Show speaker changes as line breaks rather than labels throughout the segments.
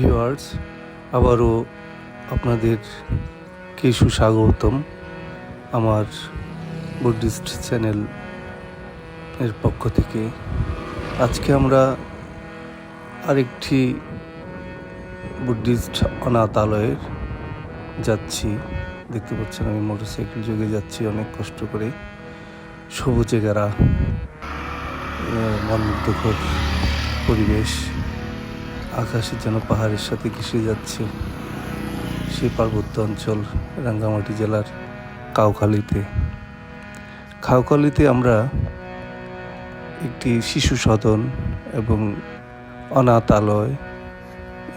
Viewers আবারও আপনাদেরকে সুস্বাগতম আমার বুদ্ধিস্ট চ্যানেল এর পক্ষ থেকে। আজকে আমরা আরেকটি বুদ্ধিস্ট অনাথালয়ের যাচ্ছি। দেখতে পাচ্ছেন আমি মোটরসাইকেল যোগে যাচ্ছি অনেক কষ্ট করে। সবুজে আহ, মনমুগ্ধকর পরিবেশ। আকাশে যেন পাহাড়ের সাথে ঘেসে যাচ্ছে। সেই পার্বত্য অঞ্চল, রাঙ্গামাটি জেলার কাউখালীতে। কাউখালীতে আমরা একটি শিশু সদন এবং অনাথালয়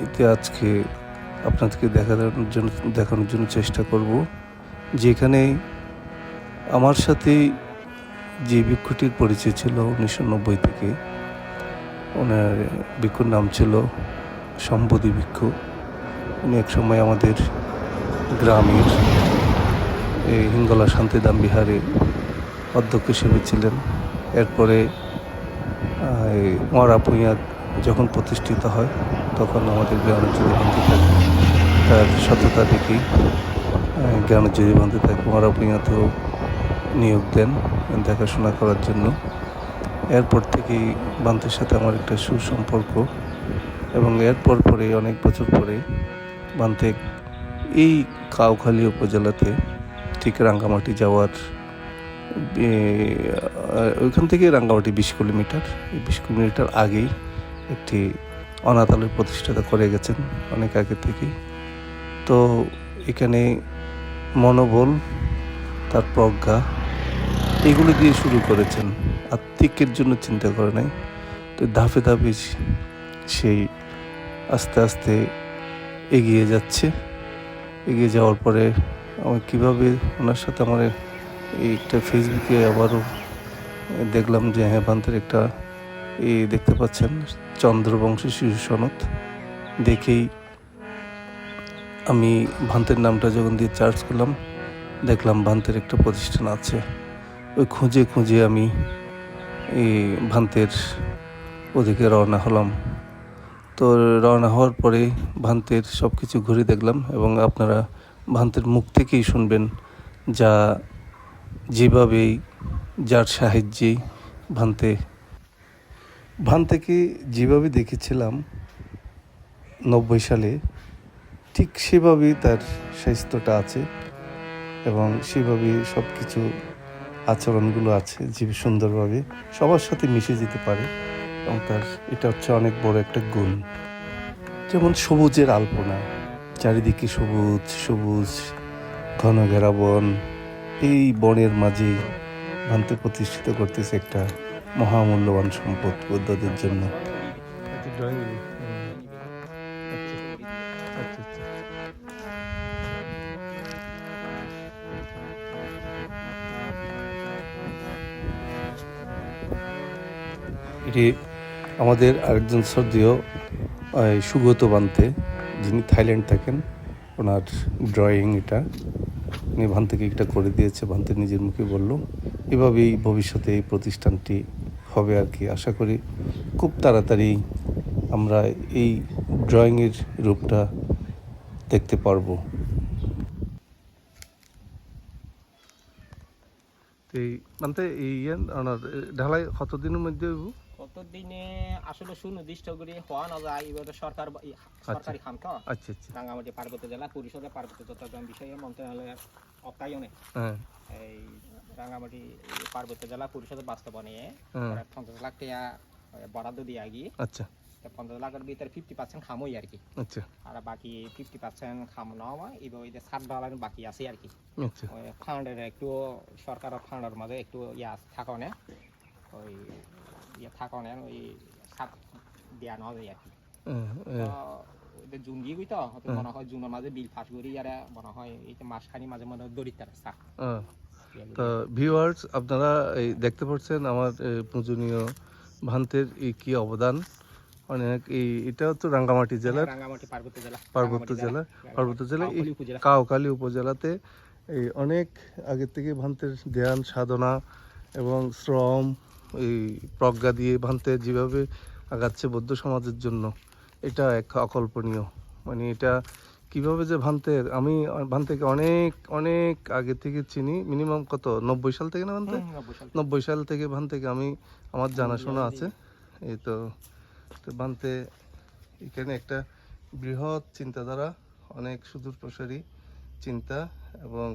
এতে আজকে আপনাদেরকে দেখানোর জন্য দেখানোর জন্য চেষ্টা করব, যেখানে আমার সাথে যে বৃক্ষটির পরিচয় ছিল, উনিশশো নব্বই থেকে। ওনার ভিক্ষুর নাম ছিল সম্পদী ভিক্ষু। উনি এক সময় আমাদের গ্রামের এই হিঙ্গলা শান্তিদাম বিহারে অধ্যক্ষ হিসেবে ছিলেন। এরপরে মরা ভূঁইয়া যখন প্রতিষ্ঠিত হয় তখন আমাদের জ্ঞানজ্যোতি বন্ধু থাকে তার সততা দেখেই আহ, জ্ঞানজ্যোতি বন্ধু থাকে মরা ভূঁইয়াতেও নিয়োগ দেন দেখাশোনা করার জন্য। এরপর থেকেই বান্তের সাথে আমার একটা সুসম্পর্ক এবং এরপর পরে অনেক বছর পরে বান্তে এই কাউখালী উপজেলাতে ঠিক রাঙ্গামাটি যাওয়ার ওইখান থেকে রাঙ্গামাটি বিশ কিলোমিটার। এই বিশ কিলোমিটার আগেই একটি অনাথালয় প্রতিষ্ঠাতা করে গেছেন অনেক আগে থেকেই। তো এখানে মনোবল, তার প্রজ্ঞা, এগুলো দিয়ে শুরু করেছেন। আত্মিকের জন্য চিন্তা করে নাই। তো ধাপে ধাপে সেই আস্তে আস্তে এগিয়ে যাচ্ছে। এগিয়ে যাওয়ার পরে আমি কীভাবে ওনার সাথে আমার এই একটা ফেসবুকে আবারও দেখলাম যে হ্যাঁ বান্তের একটা এই দেখতে পাচ্ছেন, চন্দ্রবংশী শিশু সনদ। দেখেই আমি ভান্তের নামটা যখন দিয়ে চার্জ করলাম, দেখলাম ভান্তের একটা প্রতিষ্ঠান আছে। ওই খুঁজে খুঁজে আমি এই ভান্তের ওদিকে রওনা হলাম। তো রওনা হওয়ার পরে ভান্তের সব কিছু ঘুরে দেখলাম এবং আপনারা ভান্তের মুখ থেকেই শুনবেন যা যেভাবেই যার সাহায্যেই ভান্তে, ভান্তেকে যেভাবে দেখেছিলাম নব্বই সালে, ঠিক সেভাবেই তার স্বাস্থ্যটা আছে এবং সেভাবেই সব কিছু আচরণগুলো আছে যে সুন্দরভাবে সবার সাথে মিশে যেতে পারে। এবং তার, এটা হচ্ছে অনেক বড় একটা গুণ। যেমন সবুজের আলপনা, চারিদিকে সবুজ সবুজ, ঘন ঘেরা বন, এই বনের মাঝে ভান্তে প্রতিষ্ঠিত করতেছে একটা মহামূল্যবান সম্পদ বৌদ্ধদের জন্য। এটি আমাদের আরেকজন শ্রদ্ধেয় সুগত বান্তে, যিনি থাইল্যান্ড থাকেন, ওনার ড্রয়িং এটা, উনি ভান থেকে এটা করে দিয়েছে ভান্তে নিজের মুখে বলল, এভাবেই ভবিষ্যতে এই প্রতিষ্ঠানটি হবে আর কি। আশা করি খুব তাড়াতাড়ি আমরা এই ড্রয়িংয়ের রূপটা দেখতে পারব। এই মানে এই ঢালাই কতদিনের মধ্যে
কতদিনে আসলে সুনির্দিষ্ট করে হওয়া না যায় এবার সরকার সরকারি খাম তো।
আচ্ছা আচ্ছা।
রাঙ্গামাটি পার্বত্য জেলা পরিষদের পার্বত্য চট্টগ্রাম বিষয়ে মন্ত্রণালয়ের অর্থায়নে
হ্যাঁ।
এই রাঙ্গামাটি পার্বত্য জেলা পরিষদের বাস্তবায়নে
হুম।
প্রায় পঞ্চাশ লাখ টাকা বরাদ্দ দিয়ে গিয়ে
আচ্ছা।
পঞ্চাশ লাখের ভিতরে ফিফটি পার্সেন্ট খামই আর কি
আচ্ছা।
আর বাকি ফিফটি পার্সেন্ট খাম নেওয়া এবার যে ষাট ডলার বাকি আছে আর কি
আচ্ছা
ফান্ডের একটু সরকারের ফান্ডের মাঝে একটু ইয়া থাকনে ওই ইয়ে থাকনে ওই সাত দেওয়া নেওয়া যায় আর কি
হ্যাঁ, হ্যাঁ,
জুন দিয়ে গই তো। মনে হয় জুনের মাঝে বিল পাস করি আর মনে হয় এই মাসখানি মাঝে মনে হয় দরিদ্র
হ্যাঁ। তো ভিউয়ার্স আপনারা এই দেখতে পাচ্ছেন আমার পূজনীয় ভান্তের এই কি অবদান? অনেক এই এটা তো রাঙ্গামাটি জেলার
পার্বত্য জেলা।
পার্বত্য জেলা পার্বত্য জেলা। এই কাউকালী উপজেলাতে এই অনেক আগের থেকে ভান্তের ধ্যান সাধনা এবং শ্রম এই প্রজ্ঞা দিয়ে ভান্তে যেভাবে আগাচ্ছে বৌদ্ধ সমাজের জন্য এটা এক অকল্পনীয়। মানে এটা কীভাবে যে ভান্তের আমি ভান্তেকে অনেক অনেক আগে থেকে চিনি মিনিমাম কত নব্বই সাল থেকে না ভান্তে?
নব্বই সাল।
থেকে। ভান থেকে আমি আমার জানাশোনা আছে। এই তো তো ভান্তে এখানে একটা বৃহৎ চিন্তাধারা অনেক সুদূর প্রসারী চিন্তা এবং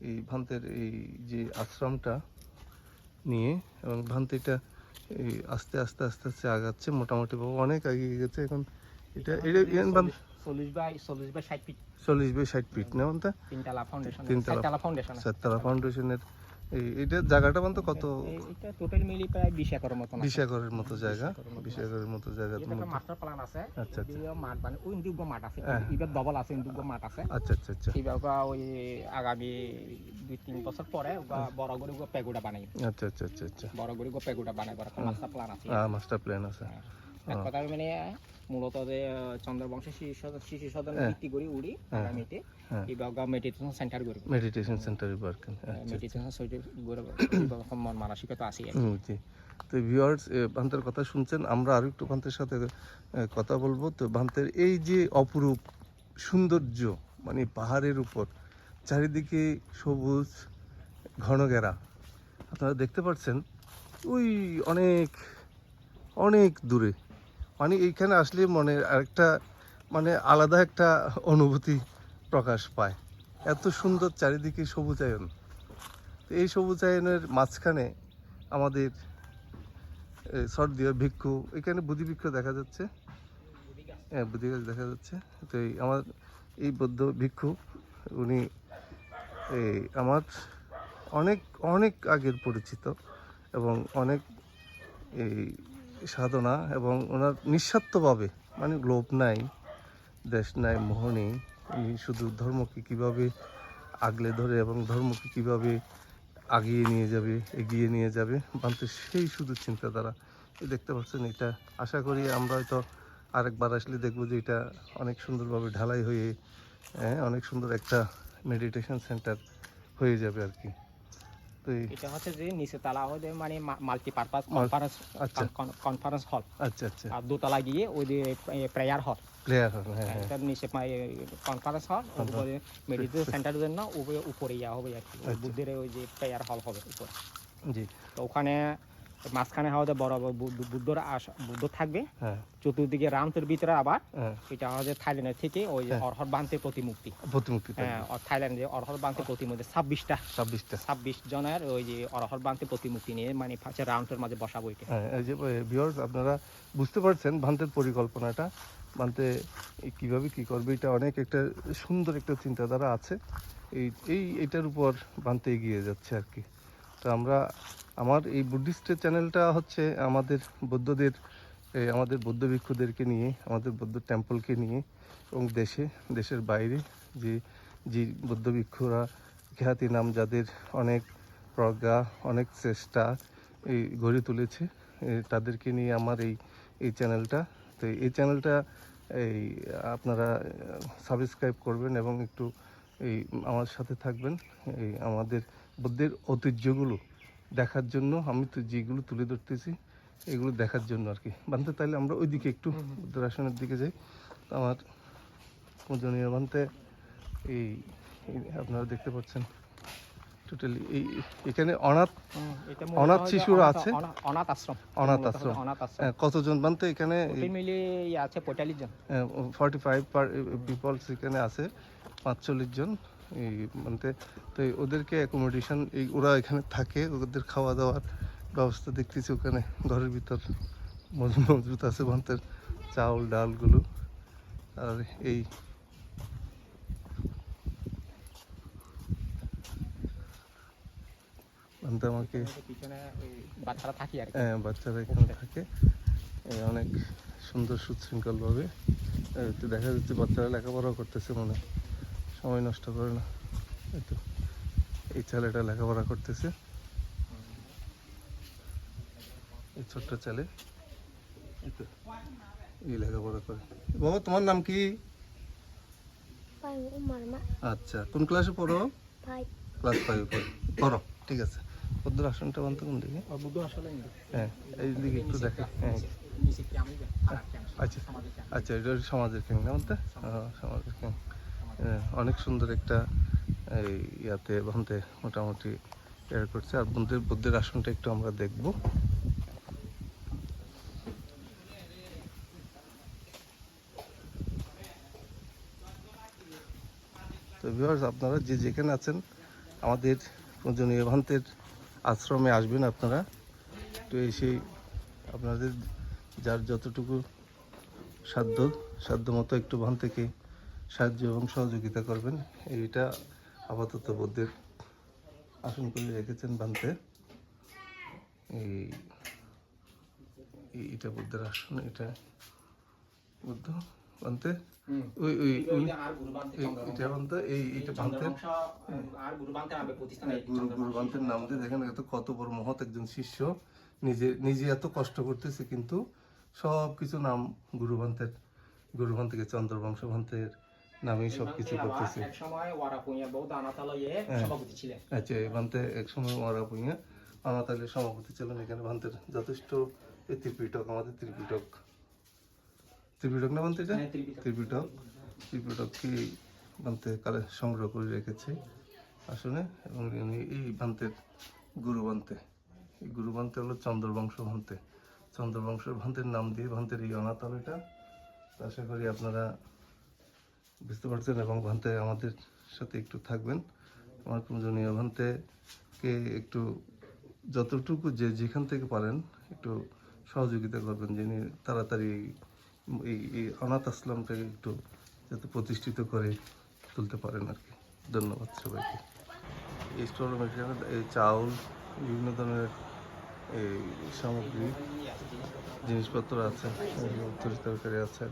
এই ভান্তের এই যে আশ্রমটা নিয়ে এবং ভান্তিটা এই আস্তে আস্তে আস্তে আস্তে আগাচ্ছে মোটামুটি বাবু অনেক এগিয়ে গেছে। এখন এটা এটা
চল্লিশ বাই চল্লিশ বাই ষাট ফিট।
চল্লিশ বাই ষাট ফিট না
তিনতলা ফাউন্ডেশন
তিনতলা।
ফাউন্ডেশন
সাততলা ফাউন্ডেশনের এই এটা জায়গাটা কত?
এটা টোটাল মিলি প্রায় বিশ একরের মতন আছে।
বিশ একরের মতো জায়গা। বিশ একরের মতো জায়গা।
এটা একটা মাস্টার প্ল্যান আছে।
আচ্ছা, আচ্ছা।
মাঠ মানে ওই মাঠ আছে।
হ্যাঁ।
এবার ডবল আছে ইন্দিগ্য মাঠ আছে।
আচ্ছা আচ্ছা আচ্ছা।
এইভাবে ওই আগামী দুই তিন বছর পরে বড় করে পেগুড়া বানাই।
আচ্ছা আচ্ছা আচ্ছা আচ্ছা।
বড় করে ওগা পেগুড়া বানাই বড় মাস্টার প্ল্যান আছে।
মাস্টার প্ল্যান আছে।
এক কথা মানে মূলত যে চন্দ্রবংশের শিশু সদন
হ্যাঁ।
ভিত্তি করে উড়ি
হ্যাঁ।
আগামীতে
হ্যাঁ।
এইভাবে মেডিটেশন সেন্টার করবে
মেডিটেশন সেন্টারে ওয়ার্ক
মেডিটেশন সেন্টার করে মন মানসিকতা আছে।
জি তো ভিউয়ার্স ভান্তের কথা শুনছেন আমরা আরও একটু ভান্তের সাথে কথা বলব তো ভান্তের এই যে অপরূপ সৌন্দর্য মানে পাহাড়ের উপর চারিদিকে সবুজ ঘন ঘেরা আপনারা দেখতে পাচ্ছেন ওই অনেক অনেক দূরে মানে এইখানে আসলে মনে আরেকটা মানে আলাদা একটা অনুভূতি প্রকাশ পায়। এত সুন্দর চারিদিকে সবুজায়ন। তো এই সবুজায়নের মাঝখানে আমাদের সর্দিয়া ভিক্ষু, এখানে বুদ্ধি ভিক্ষু দেখা যাচ্ছে। হ্যাঁ বুদ্ধি দেখা যাচ্ছে। তো এই আমার, এই বৌদ্ধ ভিক্ষু, উনি এই আমার অনেক অনেক আগের পরিচিত এবং অনেক, এই সাধনা এবং ওনার নিঃস্বার্থভাবে মানে লোভ নাই দেশ নাই মোহ নেই উনি শুধু ধর্মকে কীভাবে আগলে ধরে এবং ধর্মকে কীভাবে আগিয়ে নিয়ে যাবে এগিয়ে নিয়ে যাবে বান্তে সেই শুধু চিন্তাধারা। এই দেখতে পাচ্ছেন এটা আশা করি আমরা হয়তো আরেকবার আসলে দেখব যে এটা অনেক সুন্দরভাবে ঢালাই হয়ে হ্যাঁ, অনেক সুন্দর একটা মেডিটেশন সেন্টার হয়ে যাবে আর কি।
এটা হচ্ছে যে নিচে তালা মানে মাল্টিপারপাস কনফারেন্স। কনফারেন্স হল
আচ্ছা। আচ্ছা
আর দোতলা গিয়ে ওই যে প্রেয়ার হল
হ্যাঁ
নিচে কনফারেন্স হল উপরে মেডিটেশন সেন্টারের জন্য উপরে উপরে ইয়া হবে আর কি।
আচ্ছা।
বুদ্ধের ওই যে প্রেয়ার হল হবে উপরে।
জি।
তো ওখানে মাঝখানে হওয়া বুদ্ধ- বুদ্ধর বুদ্ধ থাকবে।
হ্যাঁ।
চতুর্দিকে রামতের ভিতরে আবার
হ্যাঁ।
এটা হচ্ছে থাইল্যান্ডের থেকে ওই যে
হ্যাঁ।
অরহর বান্তের প্রতিমূর্তি।
প্রতিমুক্তি
হ্যাঁ থাইল্যান্ডে অরহর বান্তের প্রতিমূর্তি ছাব্বিশটা।
ছাব্বিশটা।
ছাব্বিশ জনের ওই যে অরহর বান্তের প্রতিমূর্তি নিয়ে মানে রাউন্ডের মাঝে বসাবো এটা।
হ্যাঁ যে ভিউয়ার্স আপনারা বুঝতে পারছেন ভান্তের পরিকল্পনাটা। ভান্তে এই কীভাবে কি করবে এটা অনেক একটা সুন্দর একটা চিন্তাধারা আছে। এই এই এটার উপর ভান্তে এগিয়ে যাচ্ছে আর কি। তো আমরা, আমার এই বুদ্ধিস্টের চ্যানেলটা হচ্ছে আমাদের বৌদ্ধদের আমাদের বৌদ্ধ ভিক্ষুদেরকে নিয়ে, আমাদের বৌদ্ধ টেম্পলকে নিয়ে এবং দেশে, দেশের বাইরে যে যে বৌদ্ধ ভিক্ষুরা খ্যাতি নাম যাদের অনেক প্রজ্ঞা, অনেক চেষ্টা, এই গড়ে তুলেছে তাদেরকে নিয়ে আমার এই এই চ্যানেলটা তো এই চ্যানেলটা এই, আপনারা সাবস্ক্রাইব করবেন এবং একটু, এই, আমার সাথে থাকবেন, এই, আমাদের বুদ্ধের ঐতিহ্যগুলো দেখার জন্য আমি তো যেগুলো তুলে ধরতেছি এগুলো দেখার জন্য আর কি। বানতে তাইলে আমরা ওইদিকে একটু বুদ্ধরাসনের দিকে যাই। আমার পূজনীয় বানতে এই আপনারা দেখতে পাচ্ছেন টোটালি এই এখানে অনাথ অনাথ শিশুরা আছে?
অনাথ- আশ্রম।
অনাথ আশ্রম। আহ, কতজন বানতে এখানে?
টোটাল মিলে আছে পঁয়তাল্লিশ জন।
ফর্টি ফাইভ পার পিপলস এখানে আছে পাঁচচল্লিশ জন। এই মানে তো এই ওদেরকে অ্যাকোমোডেশন এই ওরা এখানে থাকে ওদের খাওয়া দাওয়ার ব্যবস্থা দেখতেছি ওখানে ঘরের ভিতর মজুদ আছে ভান্তের চাউল ডালগুলো আর এই ভান্তে আমাকে
ওই বাচ্চারা থাকি আর কি
হ্যাঁ বাচ্চারা এখানে থাকে অনেক সুন্দর সুশৃঙ্খলভাবে দেখা যাচ্ছে বাচ্চারা লেখাপড়াও করতেছে মনে হয়। সময় নষ্ট করে না। এই তো এই ছেলেটা লেখাপড়া করতেছে। এই ছোট্ট ছেলে এই লেখাপড়া করে। বাবা তোমার নাম কি? আচ্ছা কোন ক্লাসে পড়ো? ক্লাস ফাইভে পড়ো। পড়ো ঠিক আছে। পদ্মার আসনটা বানতে কোন দিকে? হ্যাঁ এই দিকে একটু দেখে। হ্যাঁ।
কি
আচ্ছা। আচ্ছা এটা সমাজের ক্যাং না বলতে? সমাজের ক্যাং অনেক সুন্দর একটা, এই ইয়াতে ভান্তে মোটামুটি ইয়ার করছে। আর বুদ্ধের বুদ্ধের আসনটা একটু আমরা দেখব। তো ভিউয়ার্স আপনারা যে যেখানে আছেন, আমাদের পূজনীয় ভান্তের আশ্রমে আসবেন আপনারা। তো এসে আপনাদের যার যতটুকু সাধ্য সাধ্য মতো একটু ভান থেকে সাহায্য এবং সহযোগিতা করবেন। এইটা আপাতত বুদ্ধের আসন করে রেখেছেন ভান্তে এই এই- এটা বুদ্ধের আসন এটা বুদ্ধ ওই ওই
বান্তে
এটা ভান্তে এই এটা ভান্তে
গুরু বান্তে
নাম দিয়ে দেখেন এত কত বড় মহৎ একজন শিষ্য। নিজে নিজে এত কষ্ট করতেছে কিন্তু সব কিছু নাম ভান্তের থেকে চন্দ্রবংশ ভান্তের নামেই সব কিছু করতেছে।
এক সময় ওয়ারা পুঁয়া বৌদ্ধ আনাতালয়ে
হ্যাঁ।
সভাপতি ছিলেন।
আচ্ছা এই ভান্তে একসময় মারা পুইয়া আনাতালের সভাপতি ছিলেন এখানে ভান্তের। যথেষ্ট ত্রিপিটক আমাদের ত্রিপিটক। ত্রিপিটক না ভান্তে এটা?
হ্যাঁ, ত্রিপিটক।
ত্রিপিটক। ত্রিপিটককে ভান্তে কালে সংগ্রহ করে রেখেছে? আসলে এবং এই ভান্তের গুরু ভান্তে। এই গুরু ভান্তে হলো চন্দ্রবংশ ভান্তে। চন্দ্রবংশের ভান্তের নাম দিয়ে ভান্তের এই অনাতাল এটা আশা করি আপনারা বুঝতে পারছেন এবং ভান্তে আমাদের সাথে একটু থাকবেন। আমার পূজনীয় ভান্তে কে একটু যতটুকু যে যেখান থেকে পারেন একটু সহযোগিতা করবেন, যিনি তাড়াতাড়ি এই এই অনাথ আশ্রমটাকে একটু যাতে প্রতিষ্ঠিত করে তুলতে পারেন আর কি। ধন্যবাদ সবাইকে। এই স্টোর এই চাউল, বিভিন্ন ধরনের এই সামগ্রী, জিনিসপত্র আছে তরকারি আছে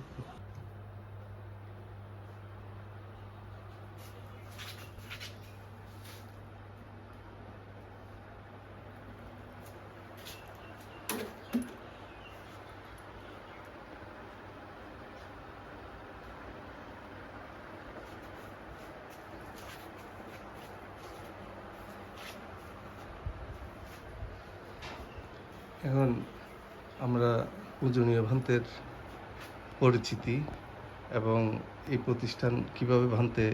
এখন আমরা পূজনীয় ভান্তের পরিচিতি এবং এই প্রতিষ্ঠান কীভাবে ভান্তে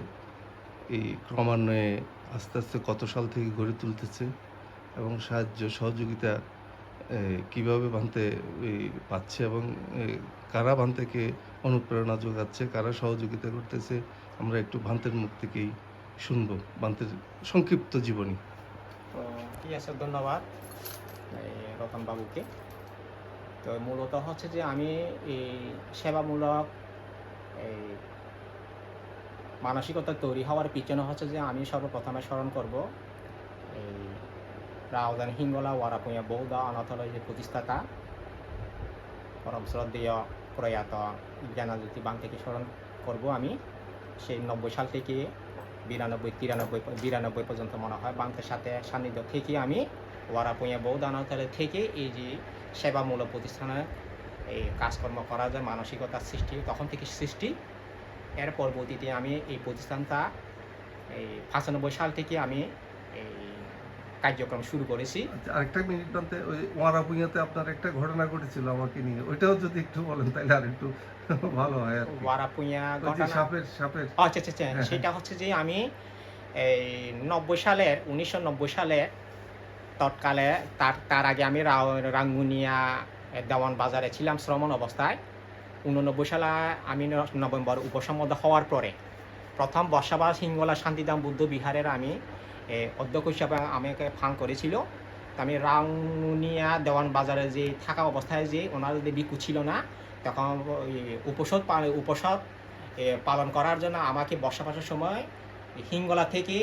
এই ক্রমান্বয়ে আস্তে আস্তে কত সাল থেকে গড়ে তুলতেছে এবং সাহায্য, সহযোগিতা কীভাবে ভান্তে পাচ্ছে এবং কারা ভান্তেকে অনুপ্রেরণা যোগাচ্ছে, কারা সহযোগিতা করতেছে, আমরা একটু ভান্তের মুখ থেকেই শুনব, ভান্তের সংক্ষিপ্ত জীবনী।
ঠিক আছে, ধন্যবাদ। এই রতন বাবুকে। তো মূলত হচ্ছে যে আমি এই সেবামূলক এই মানসিকতা তৈরি হওয়ার পিছনে হচ্ছে যে আমি সর্বপ্রথমে স্মরণ করব এই রাউদান হিঙ্গলা ওয়ারাপুয়া বৌদ্ধ অনাথালয় যে প্রতিষ্ঠাতা, পরম শ্রদ্ধেয় প্রয়াত জ্ঞানজ্যোতি বাং থেকে স্মরণ করব আমি। সেই নব্বই সাল থেকে বিরানব্বই, তিরানব্বই, বিরানব্বই পর্যন্ত মনে হয়। বাংলার সাথে সান্নিধ্য থেকে আমি। ওয়ারাপুয়া বৌদ্ধ অনাথালয় থেকে এই যে সেবামূলক প্রতিষ্ঠানে এই কাজকর্ম করা যায়, মানসিকতার সৃষ্টি, তখন থেকে সৃষ্টি। এর পরবর্তীতে আমি এই প্রতিষ্ঠানটা এই পঁচানব্বই সাল থেকে আমি এই কার্যক্রম শুরু করেছি।
আচ্ছা আরেকটা মিনিট বানতে ওই ওয়ারাপুইয়াতে আপনার একটা ঘটনা ঘটেছিল আমাকে নিয়ে। ওইটাও যদি একটু বলেন, তাহলে আর একটু ভালো হয় যে
ঘটনা।
সাপের সাপের।
আচ্ছা আচ্ছা আচ্ছা।
হ্যাঁ,
সেটা হচ্ছে যে আমি এই নব্বই সালের উনিশশো নব্বই সালে তৎকালে তার তার আগে আমি রাঙ্গুনিয়া দেওয়ান বাজারে ছিলাম শ্রমণ অবস্থায়। উননব্বই সালে আমি নভেম্বর উপসম্মত হওয়ার পরে প্রথম বর্ষাবাস হিঙ্গলা শান্তিধাম বুদ্ধ বিহারের আমি অধ্যক্ষ হিসাবে আমাকে ফান করেছিল। আমি রাঙ্গুনিয়া দেওয়ান বাজারে যে থাকা অবস্থায় যে ওনার যদি বিকু ছিল না তখন উপসদ উপসদ পালন করার জন্য আমাকে বর্ষাবাসের সময় হিঙ্গলা থেকে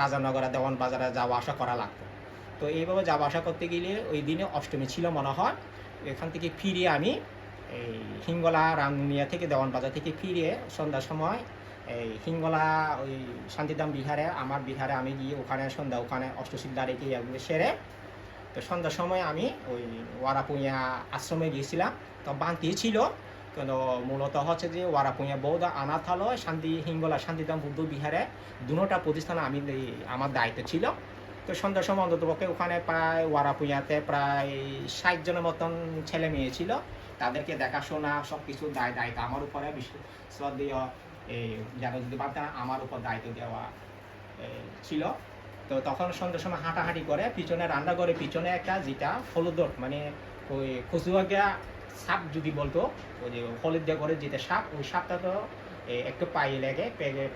রাজানগরা দেওয়ান বাজারে যাওয়া আসা করা লাগতো। তো এইভাবে যাওয়া আসা করতে গেলে ওই দিনে অষ্টমী ছিল মনে হয়। এখান থেকে ফিরে আমি এই হিঙ্গলা রামনিয়া থেকে দেওয়ান বাজার থেকে ফিরে সন্ধ্যার সময় এই হিঙ্গলা, ওই শান্তিধাম বিহারে, আমার বিহারে আমি গিয়ে ওখানে সন্ধ্যা, ওখানে অষ্টশিল্লা রেখে সেরে তো সন্ধ্যার সময় আমি ওই ওয়ারাপুইয়া আশ্রমে গিয়েছিলাম। তো বান্তি ছিল, কিন্তু মূলত হচ্ছে যে ওয়ারাপুইয়া, বৌদ্ধ, অনাথালয়, শান্তি, হিঙ্গলা, শান্তিধাম, বুদ্ধ বিহারে দুটা প্রতিষ্ঠান আমি আমার দায়িত্ব ছিল। তো সন্ধ্যার সময় অন্ততপক্ষে ওখানে প্রায় ওয়ারাপুইয়াতে প্রায় ষাট জনের মতন ছেলে মেয়ে ছিল। তাদেরকে দেখাশোনা সব কিছু দায়, দায়িত্ব আমার উপরে দিয়ে এই, যেন যদি বার্তা আমার উপর দায়িত্ব দেওয়া ছিল। তো তখন সন্ধ্যের সময় হাঁটাহাঁটি করে, পিছনে রান্না করে পিছনে একটা যেটা হলুদর মানে ওই কচুয়াগা সাপ যদি বলতো, ওই যে হলুদ দিয়ে করে যেটা সাপ, ওই সাপটা তো একটু পায়ে লেগে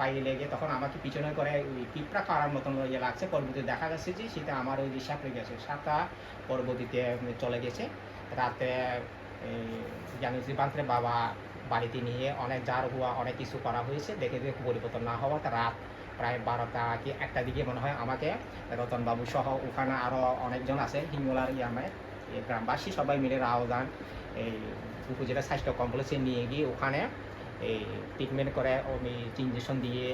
পায়ে লেগে তখন আমাকে পিছনে করে ওই পিঁপড়া করার মতন ইয়ে লাগছে। পরবর্তীতে দেখা গেছে যে সেটা আমার ওই যে সাপ লেগে গেছে। সাপটা পরবর্তীতে চলে গেছে। রাতে জানিস বান্ত্রে বাবা বাড়িতে নিয়ে অনেক জার হওয়া অনেক কিছু করা হয়েছে। দেখে দেখে পরিবর্তন না হওয়া রাত প্রায় বারোটা কি একটা দিকে মনে হয় আমাকে। রতনবাবু সহ ওখানে আরও অনেকজন আছে, হিঙ্গলার ইয়ামে গ্রামবাসী সবাই মিলে রাওদান এই উপজেলা স্বাস্থ্য কমপ্লেক্সে নিয়ে গিয়ে ওখানে এই ট্রিটমেন্ট করে ইঞ্জেকশন দিয়ে,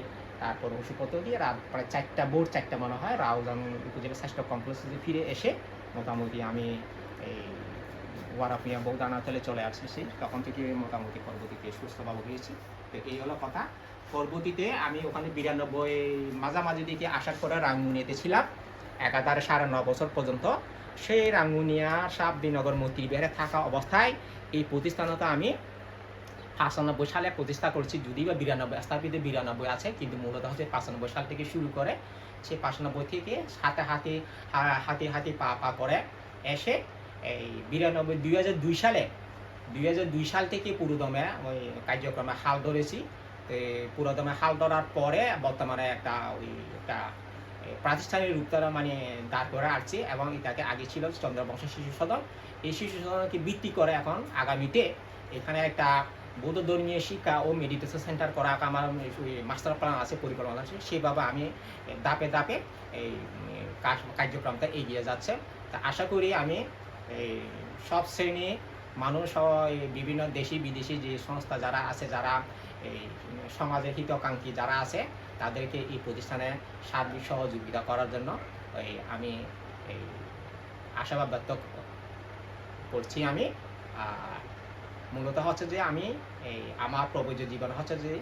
তারপর ওষুধপত্র দিয়ে রাত প্রায় চারটা, ভোর চারটা মনে হয় রাউজান উপজেলা স্বাস্থ্য কমপ্লেক্সে ফিরে এসে মোটামুটি আমি এই ওয়ারাপিয়া বৌদানাতলে চলে আসছি। তখন থেকে মোটামুটি পরবর্তীতে সুস্থভাবে হয়েছি। তো এই হলো কথা। পরবর্তীতে আমি ওখানে বিরানব্বই মাঝামাঝি দিকে আসার পরে রাঙ্গুনিয়াতে ছিলাম। একাধারে সাড়ে ন বছর পর্যন্ত। সেই রাঙ্গুনিয়া সাবদিনগর বিহারে থাকা অবস্থায় এই প্রতিষ্ঠানটা আমি পাঁচানব্বই সালে প্রতিষ্ঠা করছি। যদি বা বিরানব্বই, স্থাপিত বিরানব্বই আছে, কিন্তু মূলত হচ্ছে পাঁচানব্বই সাল থেকে শুরু করে সেই পাঁচানব্বই থেকে হাতে হাতে হাতে হাতে পা পা করে এসে এই বিরানব্বই দুই সালে, দুই হাজার দুই সাল থেকে পুরোদমে ওই কার্যক্রমে হাল ধরেছি। পুরোদমে হাল ধরার পরে বর্তমানে একটা ওই একটা প্রাতিষ্ঠানিক রূপ তারা মানে দাঁড় করে আসছে এবং এটাকে আগে ছিল চন্দ্রবংশ শিশু সদন। এই শিশু সদনকে ভিত্তি করে এখন আগামীতে এখানে একটা বৌদ্ধ ধর্মীয় শিক্ষা ও মেডিটেশন সেন্টার করা আমার মাস্টার প্ল্যান আছে, পরিকল্পনা আছে। সেভাবে আমি দাপে দাপে এই কার্যক্রমটা এগিয়ে যাচ্ছে। তা আশা করি আমি এই সব শ্রেণি মানুষ বিভিন্ন দেশি বিদেশি যে সংস্থা যারা আছে, যারা এই সমাজের হিতকাঙ্ক্ষী যারা আছে, তাদেরকে এই প্রতিষ্ঠানে সার্বিক সহযোগিতা করার জন্য এই আমি এই আশাবাদ ব্যক্ত করছি আমি। মূলত হচ্ছে যে আমি এই আমার প্রবজ্য জীবন হচ্ছে যে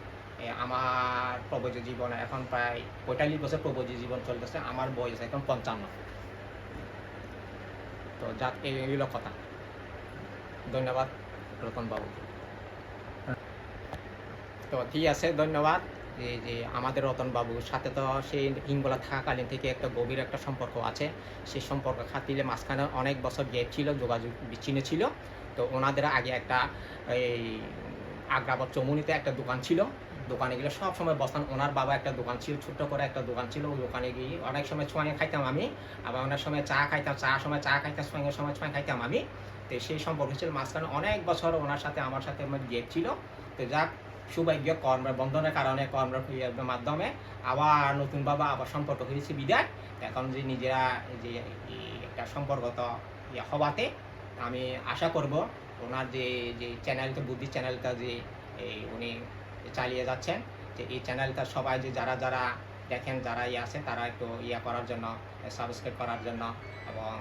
আমার প্রবজ্য জীবন এখন প্রায় পঁয়তাল্লিশ বছর প্রবজ্য জীবন চলতেছে, আমার বয়স এখন পঞ্চান্ন। তো যাক, এই হলো কথা। ধন্যবাদ রতন বাবু তো ঠিক আছে, ধন্যবাদ। এই যে আমাদের রতন বাবুর সাথে তো সেই হিঙ্গলা থাকাকালীন থেকে একটা গভীর একটা সম্পর্ক আছে। সেই সম্পর্ক খাতিলে মাঝখানে অনেক বছর গ্যাপ ছিল, যোগাযোগ বিচ্ছিন্ন ছিল। তো ওনাদের আগে একটা এই আগ্রাবাদ চমুনিতে একটা দোকান ছিল। দোকানে গেলে সব সময় বসতাম। ওনার বাবা একটা দোকান ছিল, ছোট্ট করে একটা দোকান ছিল। ওই দোকানে গিয়ে অনেক সময় ছোঁয়া খাইতাম আমি। আবার অনেক সময় চা খাইতাম, চা সময় চা খাইতাম, সঙ্গে সময় ছোঁয়া খাইতাম আমি। তো সেই সম্পর্ক ছিল। মাঝখানে অনেক বছর ওনার সাথে, আমার সাথে আমার গেপ ছিল। তো যাক সৌভাগ্য কর্মের বন্ধনের কারণে ইয়ের মাধ্যমে আবার নতুন বাবা আবার সম্পর্ক হয়েছে বিদায়। এখন যে নিজেরা যে একটা সম্পর্কত ইয়ে হওয়াতে আমি আশা করব ওনার যে যে চ্যানেলটা, বুদ্ধি চ্যানেলটা যে উনি চালিয়ে যাচ্ছেন, যে এই চ্যানেলটা সবাই যে যারা যারা দেখেন, যারা ইয়ে আছে, তারা একটু ইয়ে করার জন্য সাবস্ক্রাইব করার জন্য এবং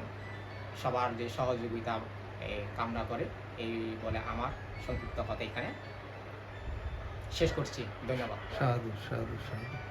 সবার যে সহযোগিতা কামনা করে, এই বলে আমার সংক্ষিপ্ত কথা এখানে। শেষ করছি। ধন্যবাদ।
সাধু সাধু সাধু।